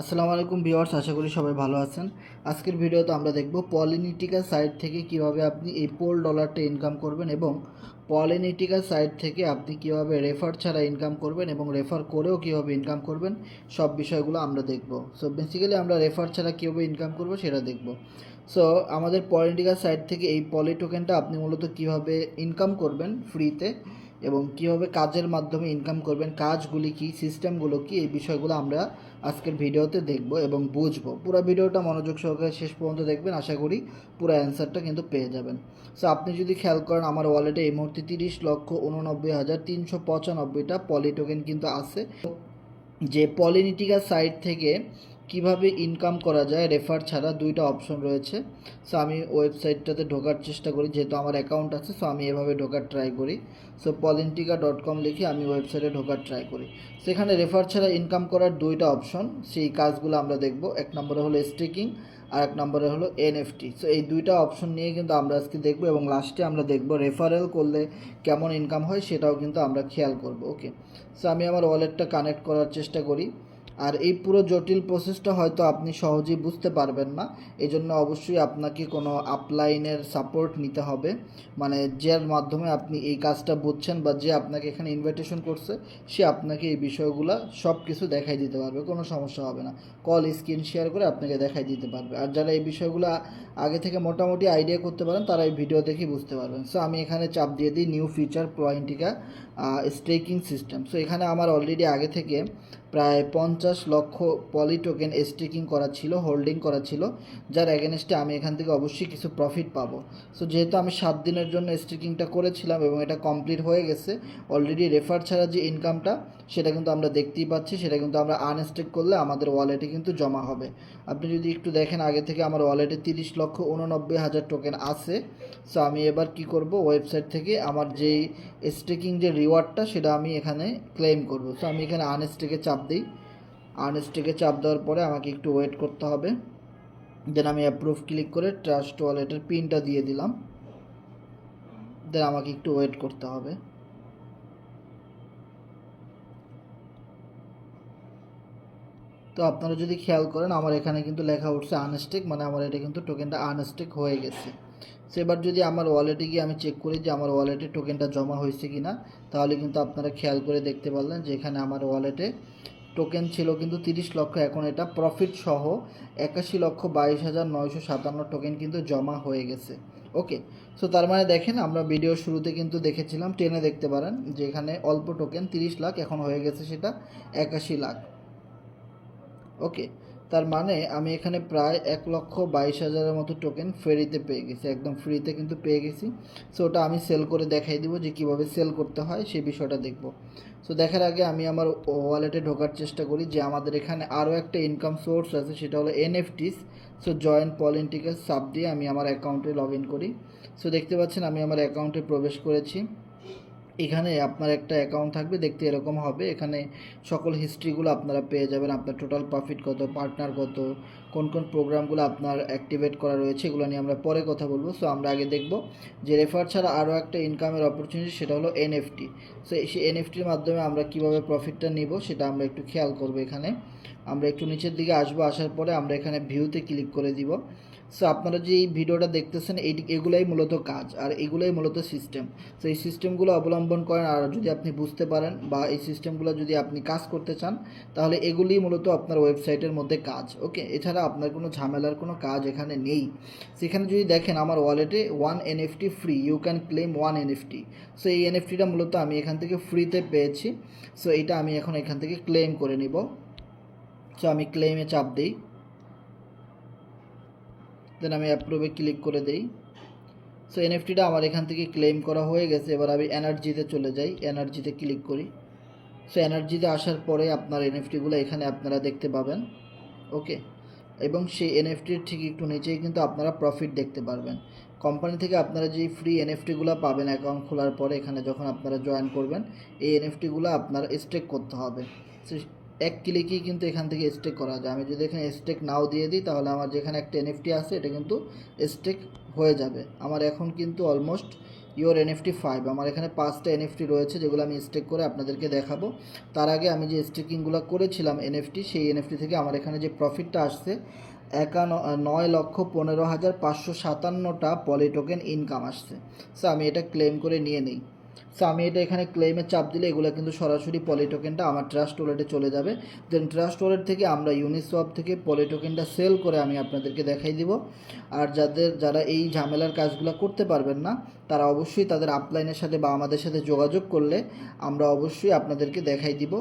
আসসালামু আলাইকুম ভিউয়ার্স, আশা করি সবাই ভালো আছেন। আজকের ভিডিওতে আমরা দেখব পলিনিটিকা সাইট থেকে কীভাবে আপনি এই পোল ডলারটা ইনকাম করবেন এবং পলিনিটিকা সাইট থেকে আপনি কীভাবে রেফার ছাড়া ইনকাম করবেন এবং রেফার করেও কীভাবে ইনকাম করবেন, সব বিষয়গুলো আমরা দেখব। সো বেসিক্যালি আমরা রেফার ছাড়া কীভাবে ইনকাম করব সেটা দেখব। সো আমাদের পলিটিকা সাইট থেকে এই পলি টোকেনটা আপনি মূলত কীভাবে ইনকাম করবেন ফ্রিতে এবং কীভাবে কাজের মাধ্যমে ইনকাম করবেন, কাজগুলি কি সিস্টেমগুলো কি, এই বিষয়গুলো আমরা আজকের ভিডিওতে দেখব এবং বুঝব। পুরো ভিডিওটা মনোযোগ সহকারে শেষ পর্যন্ত দেখবেন, আশা করি পুরো অ্যান্সারটা কিন্তু পেয়ে যাবেন। সো আপনি যদি খেয়াল করেন, আমার ওয়ালেটে এই মুহূর্তে তিরিশ লক্ষ উননব্বই হাজার তিনশো পঁচানব্বইটা পলি টোকেন কিন্তু আছে। যে পলিনিটিকা সাইট থেকে কীভাবে ইনকাম করা যায় রেফার ছাড়া দুইটা অপশন রয়েছে। সো আমি ওয়েবসাইটটাতে ঢোকার চেষ্টা করি, যেহেতু আমার অ্যাকাউন্ট আছে সো আমি এভাবে ঢোকার ট্রাই করি। সো পলিন্টিকা ডট কম লিখে আমি ওয়েবসাইটে ঢোকার ট্রাই করি। সেখানে রেফার ছাড়া ইনকাম করার দুইটা অপশন সেই কাজগুলো আমরা দেখব। এক নম্বরে হলো স্টেকিং আর এক নম্বরে হলো এনএফটি সো এই দুইটা অপশন নিয়ে কিন্তু আমরা আজকে দেখব, এবং লাস্টে আমরা দেখব রেফারেল করলে কেমন ইনকাম হয়, সেটাও কিন্তু আমরা খেয়াল করব। ওকে সো আমি আমার ওয়ালেটটা কানেক্ট করার চেষ্টা করি। আর এই পুরো জটিল প্রসেসটা হয়তো আপনি সহজেই বুঝতে পারবেন না। এই জন্য অবশ্যই আপনাকে কোনো আপলাইনের সাপোর্ট নিতে হবে। মানে যার মাধ্যমে আপনি এই কাজটা বুঝছেন বা যে আপনাকে এখানে ইনভাইটেশন করছে, সে আপনাকে এই বিষয়গুলো সব কিছু দেখাই দিতে পারবে, কোনো সমস্যা হবে না। কল স্ক্রিন শেয়ার করে আপনাকে দেখাই দিতে পারবে। আর যারা এই বিষয়গুলো আগে থেকে মোটামুটি আইডিয়া করতে পারেন, তারা এই ভিডিও দেখেই বুঝতে পারবেন। সো আমি এখানে চাপ দিয়ে দিই নিউ ফিচার পয়েন্টিকা স্টেকিং সিস্টেম সো এখানে আমার অলরেডি আগে থেকে প্রায় পঞ্চাশ লক্ষ পলি টোকেন স্টেকিং করা ছিল হোল্ডিং করা ছিল, যার অ্যাগেনস্টে আমি এখান থেকে অবশ্যই কিছু প্রফিট পাবো। সো যেহেতু আমি সাত দিনের জন্য স্টেকিংটা করেছিলাম এবং এটা কমপ্লিট হয়ে গেছে অলরেডি রেফার ছাড়া যে ইনকামটা সেটা কিন্তু আমরা দেখতেই পাচ্ছি, সেটা কিন্তু আমরা আনস্টেক করলে আমাদের ওয়ালেটে কিন্তু জমা হবে। আপনি যদি একটু দেখেন, আগে থেকে আমার ওয়ালেটে তিরিশ লক্ষ উননব্বই হাজার টোকেন আছে। সো আমি এবার কি করব? ওয়েবসাইট থেকে আমার যেই স্টেকিং যে রিওয়ার্ডটা সেটা আমি এখানে ক্লেম করব। সো আমি এখানে আনস্টেকে চাপ দিই। আনস্টেকে চাপ দেওয়ার পরে আমাকে একটু ওয়েট করতে হবে। দেন আমি অ্যাপ্রুভ ক্লিক করে ট্রাস্ট ওয়ালেটের পিনটা দিয়ে দিলাম। দেন আমাকে একটু ওয়েট করতে হবে। তো আপনারা যদি খেয়াল করেন, আমার এখানে কিন্তু লেখা উঠছে আনস্টেক মানে আমার এটা কিন্তু টোকেনটা আনস্টেক হয়ে গেছে। সো এবার যদি আমার ওয়ালেটে গিয়ে আমি চেক করি যে আমার ওয়ালেটে টোকেনটা জমা হয়েছে কি না তাহলে কিন্তু আপনারা খেয়াল করে দেখতে পারলেন যে এখানে আমার ওয়ালেটে টোকেন ছিল কিন্তু তিরিশ লক্ষ, এখন এটা প্রফিট সহ একাশি লক্ষ বাইশ হাজার নয়শো সাতান্ন টোকেন কিন্তু জমা হয়ে গেছে। ওকে সো তার মানে দেখেন আমরা ভিডিও শুরুতে কিন্তু দেখেছিলাম টেনে দেখতে পারেন, যেখানে অল্প টোকেন তিরিশ লাখ, এখন হয়ে গেছে সেটা একাশি লাখ। ওকে তার মানে আমি এখানে প্রায় এক লক্ষ বাইশ হাজারের মতো টোকেন ফ্রিতে পেয়ে গেছি, একদম ফ্রিতে কিন্তু পেয়ে গেছি। সো ওটা আমি সেল করে দেখাই দিব যে কীভাবে সেল করতে হয়, সেই বিষয়টা দেখব। সো দেখার আগে আমি আমার ওয়ালেটে ঢোকার চেষ্টা করি যে আমাদের এখানে আরও একটা ইনকাম সোর্স আছে, সেটা হলো NFTs so joint political sub দিয়ে আমি আমার অ্যাকাউন্টে লগ ইন করি। সো দেখতে পাচ্ছেন আমি আমার অ্যাকাউন্টে প্রবেশ করেছি। এখানে আপনার একটা অ্যাকাউন্ট থাকবে, দেখতে এরকম হবে। এখানে সকল হিস্ট্রিগুলো আপনারা পেয়ে যাবেন। আপনার টোটাল প্রফিট কত পার্টনার কত, কোন কোন প্রোগ্রামগুলো আপনার অ্যাক্টিভেট করা রয়েছে, এগুলো নিয়ে আমরা পরে কথা বলব। সো আমরা আগে দেখব যে রেফার ছাড়া আরও একটা ইনকামের অপরচুনিটি সেটা হলো এনএফটি সো সেই এনএফটির মাধ্যমে আমরা কীভাবে প্রফিটটা নিব, সেটা আমরা একটু খেয়াল করব এখানে। আমরা একটু নিচের দিকে আসব, আসার পরে আমরা এখানে ভিউতে ক্লিক করে দিব। সো আপনারা যে এই ভিডিওটা দেখতেছেন এই এগুলাই মূলত কাজ, আর এগুলাই মূলত সিস্টেম সো এই সিস্টেমগুলো অবলম্বন করেন, আর যদি আপনি বুঝতে পারেন বা এই সিস্টেমগুলো যদি আপনি কাজ করতে চান, তাহলে এগুলি মূলত আপনার ওয়েবসাইটের মধ্যে কাজ ওকে এছাড়া আপনার কোনো ঝামেলার কোনো কাজ এখানে নেই। সেখানে যদি দেখেন, আমার ওয়ালেটে one NFT free you can claim one NFT so এই এনএফটিটা মূলত আমি এখান থেকে ফ্রিতে পেয়েছি। সো এটা আমি এখন এখান থেকে ক্লেম করে নিব। সো আমি ক্লেমে চাপ দিই। দেন আমি অ্যাপ্রুভে ক্লিক করে দেই। সো এনএফটিটা আমার এখান থেকে ক্লেম করা হয়ে গেছে। এবার আমি এনার্জিতে চলে যাই। এনার্জিতে ক্লিক করি। সো এনার্জিতে আসার পরে আপনার এনএফটিগুলো এখানে আপনারা দেখতে পাবেন। ওকে এবং সেই এনএফটির ঠিক একটু নিচেই কিন্তু আপনারা প্রফিট দেখতে পারবেন। কোম্পানি থেকে আপনারা যে ফ্রি এনএফটিগুলো পাবেন অ্যাকাউন্ট খোলার পরে এখানে যখন আপনারা জয়েন করবেন, এই এনএফটিগুলো আপনার স্টেক করতে হবে। এক ক্লিকেই কিন্তু এখান থেকে স্টেক করা যায়। আমি যদি এখানে স্টেক নাও দিয়ে দিই, তাহলে আমার যেখানে একটা এনএফটি আছে, এটা কিন্তু স্টেক হয়ে যাবে। আমার এখন কিন্তু অলমোস্ট ইওর এনএফটি ফাইভ আমার এখানে পাঁচটা এনএফটি রয়েছে, যেগুলো আমি স্টেক করে আপনাদেরকে দেখাবো। তার আগে আমি যে স্টেকিংগুলো করেছিলাম এনএফটি সেই এনএফটি থেকে আমার এখানে যে প্রফিটটা আসছে একান্ন নয় লক্ষ পনেরো হাজার পাঁচশো সাতান্নটা পলিটোকেন ইনকাম আসছে। সো আমি এটা ক্লেম করে নিয়ে নিই। সো আমি এটা এখানে ক্লেমে চাপ দিলে এগুলো কিন্তু সরাসরি পলিটোকেনটা আমার ট্রাস্ট ওয়ালেটে চলে যাবে। দেন ট্রাস্ট ওয়ালেট থেকে আমরা ইউনিসওয়াপ থেকে পলিটোকেনটা সেল করে আমি আপনাদেরকে দেখাই দিব। আর যাদের, যারা এই ঝামেলার কাজগুলো করতে পারবেন না, তারা অবশ্যই তাদের আপলাইনের সাথে বা আমাদের সাথে যোগাযোগ করলে আমরা অবশ্যই আপনাদেরকে দেখাই দিব।